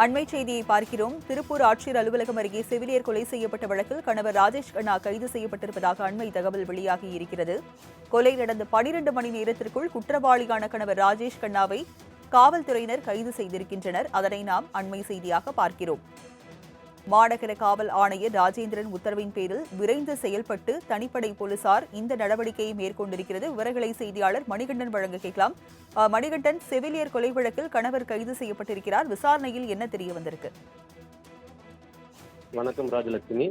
அண்மை செய்தியை பார்க்கிறோம். திருப்பூர் ஆட்சியர் அலுவலகம் அருகே செவிலியர் கொலை செய்யப்பட்ட வழக்கில் கணவர் ராஜேஷ் கண்ணா கைது செய்யப்பட்டிருப்பதாக அண்மை தகவல் வெளியாகி இருக்கிறது கொலை நடந்த பனிரெண்டு மணி நேரத்திற்குள் குற்றவாளியான கணவர் ராஜேஷ் கண்ணாவை காவல்துறையினர் கைது செய்திருக்கின்றனர். அதனை நாம் அண்மை செய்தியாக பார்க்கிறோம். மாநகர காவல் ஆணையர் ராஜேந்திரன் உத்தரவின் பேரில் விரைந்து செயல்பட்டு தனிப்படை போலீசார் இந்த நடவடிக்கையை மேற்கொண்டிருக்கிறது. விவரங்களை செய்தியாளர் மணிகண்டன் வழங்க கேட்கலாம். மணிகண்டன் செவிலியர் கொலை வழக்கில் கணவர் கைது செய்யப்பட்டிருக்கிறார். விசாரணையில் என்ன தெரிய வந்திருக்கு? வணக்கம் ராஜலட்சுமி.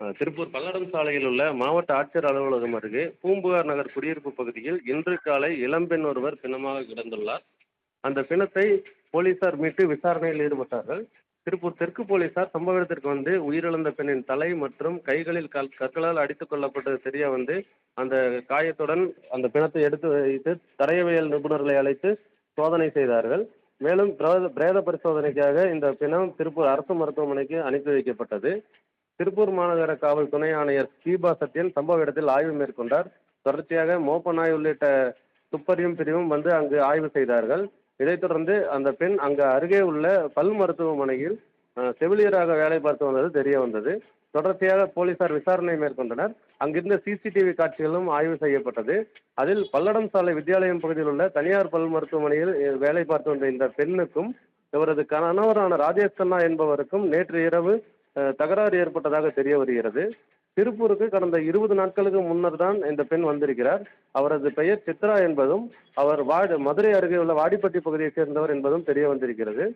அஹ், திருப்பூர் பல்லடம் சாலையில் உள்ள மாவட்ட ஆட்சியர் அலுவலகம் அருகே பூம்புகார் நகர் குடியிருப்பு பகுதியில் இன்று காலை இளம்பெண் ஒருவர் பிணமாக கிடந்துள்ளார். அந்த பிணத்தை போலீசார் மீட்டு விசாரணையில் ஈடுபட்டார்கள். திருப்பூர் தெற்கு போலீசார் சம்பவ இடத்திற்கு வந்து உயிரிழந்த பெண்ணின் தலை மற்றும் கைகளில் கல் கற்களால் அடித்துக் கொள்ளப்பட்டது தெரிய வந்து அந்த காயத்துடன் அந்த பிணத்தை எடுத்து வைத்து தடயவியல் நிபுணர்களை அழைத்து சோதனை செய்தார்கள். மேலும் பிரேத பிரேத பரிசோதனைக்காக இந்த பிணம் திருப்பூர் அரசு மருத்துவமனைக்கு அனுப்பி வைக்கப்பட்டது. திருப்பூர் மாநகர காவல் துணை ஆணையர் தீபா சத்யன் சம்பவ இடத்தில் ஆய்வு மேற்கொண்டார். தொடர்ச்சியாக மோப்பநாய் உள்ளிட்ட துப்பறியும் பிரிவும் வந்து அங்கு ஆய்வு செய்தார்கள். இதைத் தொடர்ந்து அந்த பெண் அங்கு அருகே உள்ள பல் மருத்துவமனையில் செவிலியராக வேலை பார்த்து வந்தது தெரிய வந்தது. தொடர்ச்சியாக போலீசார் விசாரணை மேற்கொண்டனர். அங்கிருந்த சிசிடிவி காட்சிகளும் ஆய்வு செய்யப்பட்டது. அதில் பல்லடம் சாலை வித்யாலயம் பகுதியில் உள்ள தனியார் பல் மருத்துவமனையில் வேலை பார்த்து வந்த இந்த பெண்ணுக்கும் இவரது கணவரான ராஜேஷ் கண்ணா என்பவருக்கும் நேற்று இரவு தகராறு ஏற்பட்டதாக தெரிய வருகிறது. திருப்பூருக்கு கடந்த இருபது நாட்களுக்கு முன்னர் தான் இந்த பெண் வந்திருக்கிறார். அவரது பெயர் சித்ரா என்பதும் அவர் வாடு மதுரை அருகே உள்ள வாடிப்பட்டி பகுதியைச் சேர்ந்தவர் என்பதும் தெரிய வந்திருக்கிறது.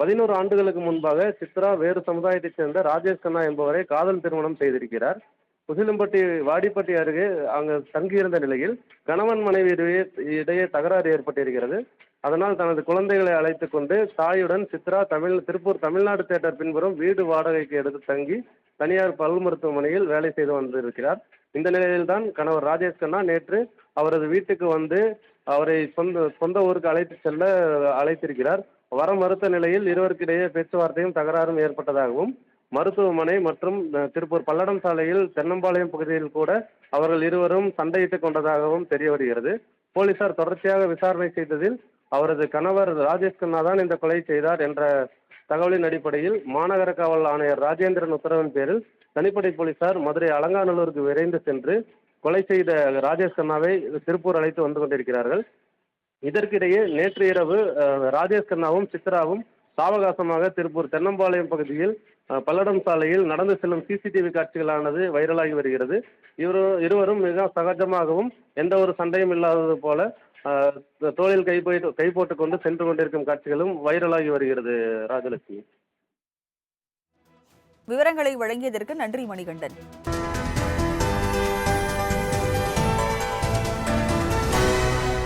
பதினோரு ஆண்டுகளுக்கு முன்பாக சித்ரா வேறு சமுதாயத்தைச் சேர்ந்த ராஜேஷ் கண்ணா என்பவரை காதல் திருமணம் செய்திருக்கிறார். உசிலம்பட்டி வாடிப்பட்டி அருகே அங்கு தங்கியிருந்த நிலையில் கணவன் மனைவி இடையே இடையே தகராறு ஏற்பட்டிருக்கிறது. அதனால் தனது குழந்தைகளை அழைத்து கொண்டு தாயுடன் சித்ரா தமிழ் திருப்பூர் தமிழ்நாடு தேட்டர் பின்புறம் வீடு வாடகைக்கு எடுத்து தங்கி தனியார் பல் மருத்துவமனையில் வேலை செய்து வந்திருக்கிறார். இந்த நிலையில்தான் கணவர் ராஜேஷ் கண்ணா நேற்று அவரது வீட்டுக்கு வந்து அவரை சொந்த சொந்த ஊருக்கு அழைத்து செல்ல அழைத்திருக்கிறார். வர மறுத்த நிலையில் இருவருக்கிடையே பேச்சுவார்த்தையும் தகராறும் ஏற்பட்டதாகவும் மருத்துவமனை மற்றும் திருப்பூர் பல்லடம் சாலையில் தென்னம்பாளையம் பகுதியில் கூட அவர்கள் இருவரும் சண்டையிட்டுக் கொண்டதாகவும் தெரிய வருகிறது. போலீசார் தொடர்ச்சியாக விசாரணை செய்ததில் அவரது கணவர் ராஜேஷ் கண்ணா தான் இந்த கொலை செய்தார் என்ற தகவலின் அடிப்படையில் மாநகர காவல் ஆணையர் ராஜேந்திரன் உத்தரவின் பேரில் தனிப்படை போலீசார் மதுரை அலங்காநல்லூருக்கு விரைந்து சென்று கொலை செய்த ராஜேஷ் கண்ணாவை திருப்பூர் அழைத்து வந்து கொண்டிருக்கிறார்கள். இதற்கிடையே நேற்று இரவு ராஜேஷ் கண்ணாவும் சித்ராவும் சாவகாசமாக திருப்பூர் தென்னம்பாளையம் பகுதியில் பல்லடம் சாலையில் நடந்து செல்லும் சிசிடிவி காட்சிகளானது வைரலாகி வருகிறது. இவரு இருவரும் மிக சகஜமாகவும் எந்த ஒரு சண்டையும் இல்லாதது போல தோளில் கை போய் கை போட்டுக் கொண்டு சென்று கொண்டிருக்கும் காட்சிகளும் வைரலாகி வருகிறது ராஜலட்சுமி. விவரங்களை வழங்கியதற்கு நன்றி மணிகண்டன்.